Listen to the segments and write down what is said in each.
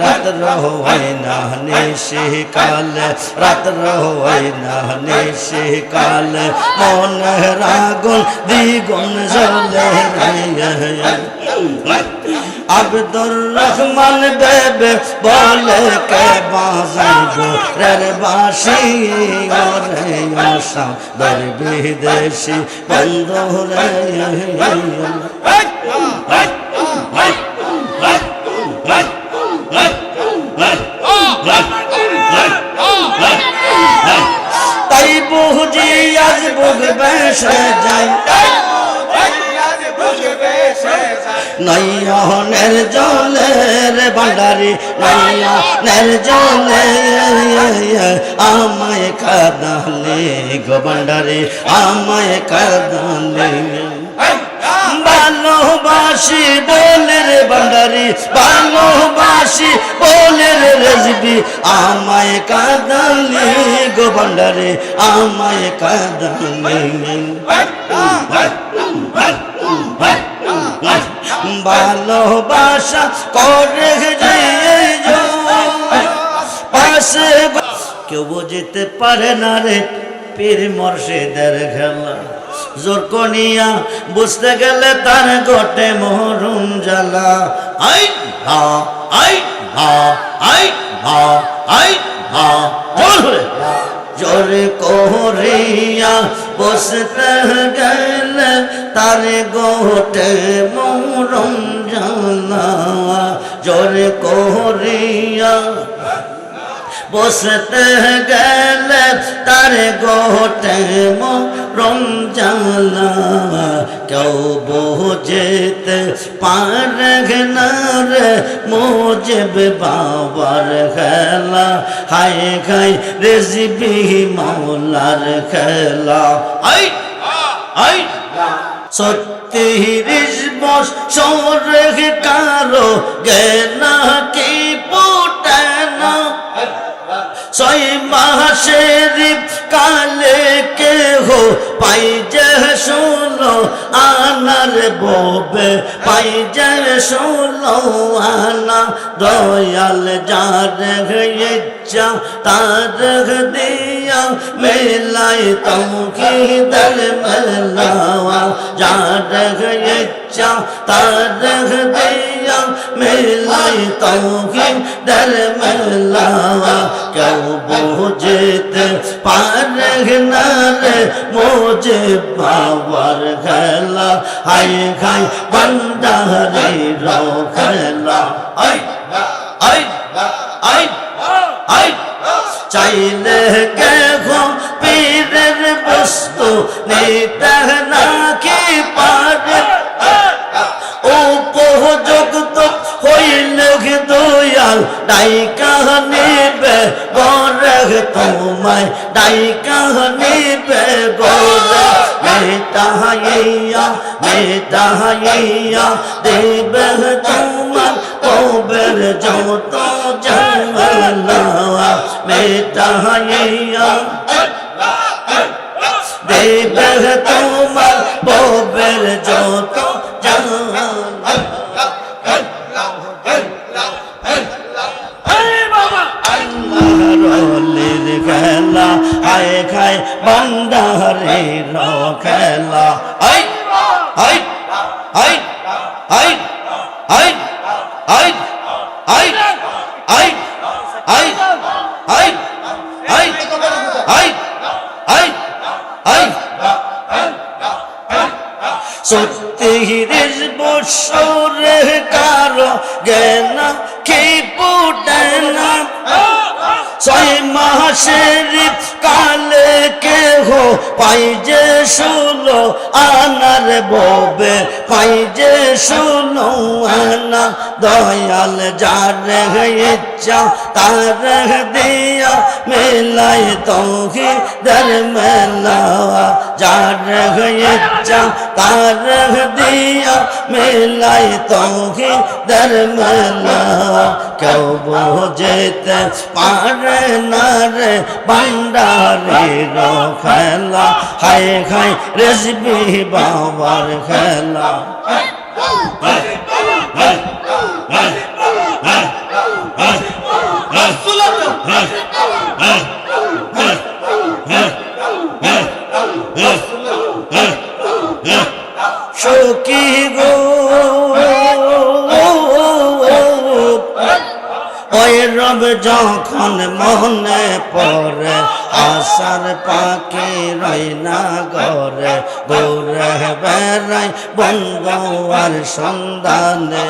রাত রহো নাহনে শিকাল, রাত রহো নাহনে শিকাল। মন রাগুন, দ্বিগুণ জলে আব্দুর রহমান দেব বলে কে বাজাইব রের বাসি ওরে আশা, দর বিদেশি বন্ধু রে। আজ বুক বেসে যাই নয়নের জলের জলে আমায় কাদালে গো ভান্ডারি, আমায় কাদালে। ভালোবাসি বলে রে ভান্ডারি ভালোবাসি বলে রে রেজবি আমায় কাদালে গো ভান্ডারি, আমায় কাদালে। ভালোবাসা করে পাশে কেউ বুঝতে পারে না রে পীর মর্শিদের খেলা। জোর কনিয়া বুঝতে গেলে তার গোটে মহরুম জ্বালা। আই হা। আই হা আই হা আই হা জোরে জোরে কোহরিয়া বসতে গেল তার গোটে মরম জানা জোর কোহরিয়া বসতে গেলে তার গোটে জানা কেউ বোঝেতে পারে না রে মোজেব বাবার খেলা। হায় খাই রেজিবি মাওলার খেলা। আই আই সত্যি রিজবস সরেখ কারও গেনা কি পোটানা ছয় মাসের কালে কেহ পাই যে শুনো আনার ববে, পাই যে শুনো আনা দয়াল যার ইচ্ছা बच्चा तार दिया मेलाए तमके दर मलावा जार यच्चा तार दिया मेलाए तमके दर मलावा क्यों बोझेत पार नार मोजे बावर खेला हाय खाय बंदा रे रो खेला आई आई চাইলে গেখো পীরের বস্তু নিতে নাকি পারে উপযুক্ত হইলে দয়াল ডাইকা নিবে গরে তোমায় ডাইকা নিবে গরে মেটাইয়া মেটাইয়া দেবে তোমার কবের যত জানলা মেটাইয়া দেবে তোমার কবের যত খেলা আয় খায় বান্দারে র খেলা আই আই সত্যির বৎসরে কারও জ্ঞানা কি পুটানা ছয় মাসের পাই যে শুলো আনার ববে, পাই যে শুলো আনা দয়াল, যার ইচ্ছা তার দিয়া মেলাই তোহি দর মেলাওয়া যার ইচ্ছা তার দিয়া মেলাই তোহি দর মেলাওয়া কেউ বুঝতে পারে না রে ভান্ডারির খেলা হায় হায় রেসবি বাবার খেলা হায় হায় হায় হায় হায় যখন মনে পরে আশার পাখি রই না ঘরে। ঘুরে বেড়াই বঙ্গোয়ার সন্ধানে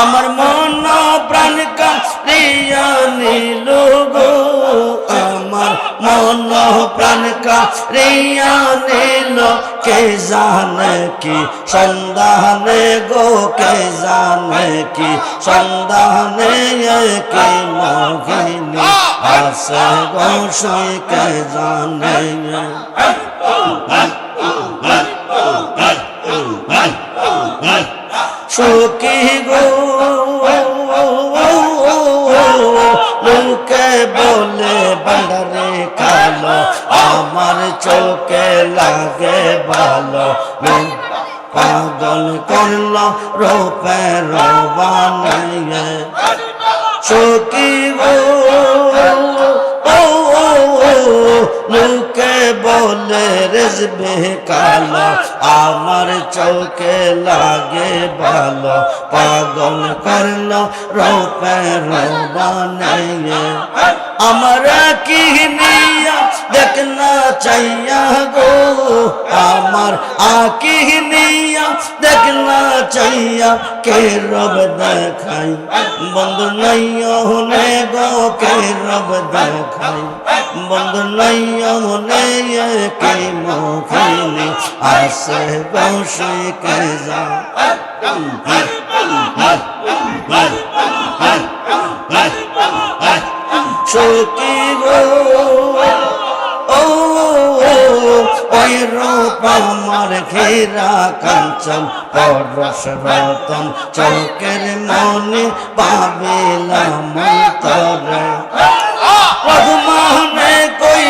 আমার মন প্রাণ কারিয়া নীল গো মন প্রাণ কারিয়া কে জানে কি? সন্ধানে গো, কে জানে কি? সন্ধানে কি আসে গো কে সুখী গো, লোকে বলে বান্ডারে কালো আমার চোখে লাগে ভালো। পাগল করল রূপে রবানাইয়ে সুখী গো লোকে বলে রেজবে কালো। আমার চোখে লাগে ভালো, পাগল করল রূপে রবানাইয়ে আমার কি নিয়া দেখনা চাইয়া গো, আমার আকি নিয়া। দেখনা চাইয়া কে রব দেখাই বন্ধ নাই হনে গো, কে রব দেখাই বন্ধ নাই হনে কে মুখিনী, আসে বসে কে যা। সখী গো। ও ওই রূপ আমার ঘেরা কাঞ্চন পরশ রতন চৌকের মনে পাবিলাম তরে রহমানে কই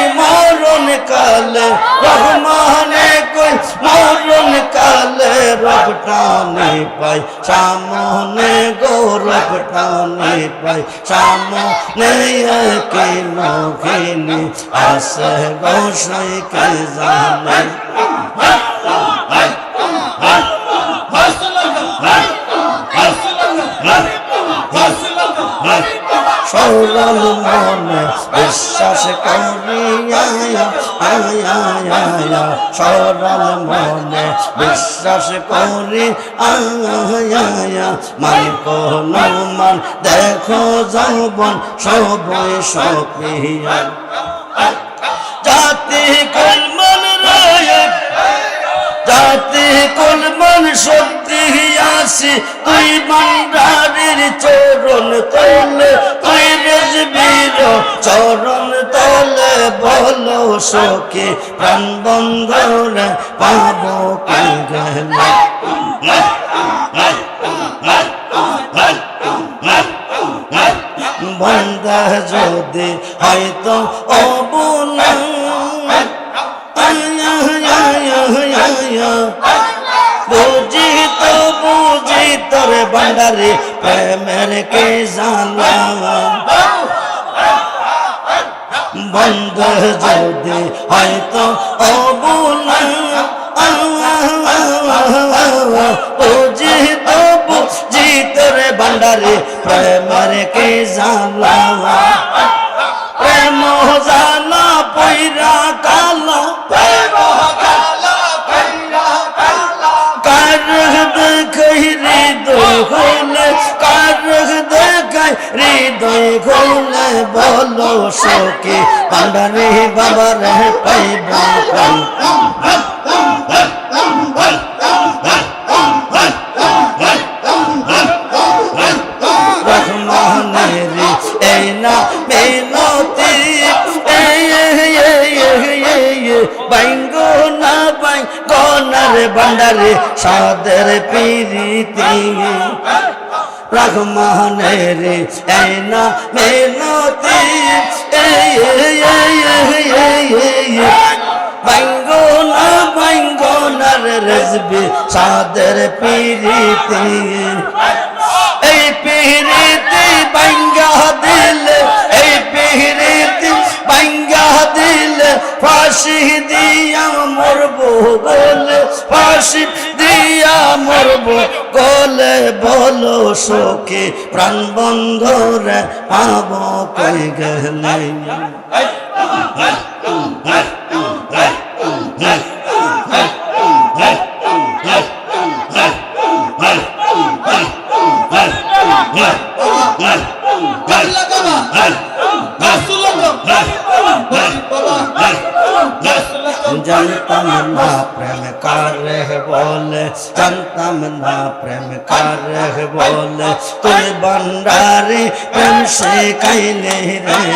মরণ কালে রহমানে কই মরণ কালে রবটানে পাই সামনে গৌরব টানে পাই সামনে কে নখিনী আসে গোসাই কে জানে সরল মনে বিশ্বাস করি, আয়া আয়া আয়া সরল মনে বিশ্বাস করি, আয়া আয়া মান কোন মান দেখো যৌবন, সবই সপিয়া জাতি কোন মন রায়, জাতি কোন মন সত্যি আসি, তুই ভান্ডারের চরণ তলে, তুই রেজবীর চরণ তলে, বলো সখী, প্রাণ বন্ধরে পাবো কি বন্ধা যদি হয়তো অবনা বুঝি তো বুঝি তোর ভান্ডারে প্রেমের কে জানলা বন্ধ যদি হয়তো তোর ভান্ডারে প্রেমের কে জানলা প্রেম হৃদয় খোলে বলো সখী পান্ডারে বাবারে পাইবা পাই রহমানের এই না মেনতি বাইঙ্গো না বাইঙ্গো না রে ভান্ডারে সাদের পিরিতি রহমানের এই না মেনতি বাইঙ্গো না বাইঙ্গো না রে রেজবি সাদের পিরিতি। এই পিরিতি বাইঙ্গা দিলে, এই পিরিতি বাইঙ্গা দিলে। ফাঁসি দিয়া মরবো বলে, ফাঁসি দিয়া মরব গলে বলো শোকে প্রাণ বন্ধরে পাব কই গেলে জানতাম কারে বলে জানতাম না প্রেম কারে বলে তুই বন্ডারি প্রেম সে কাইলে রে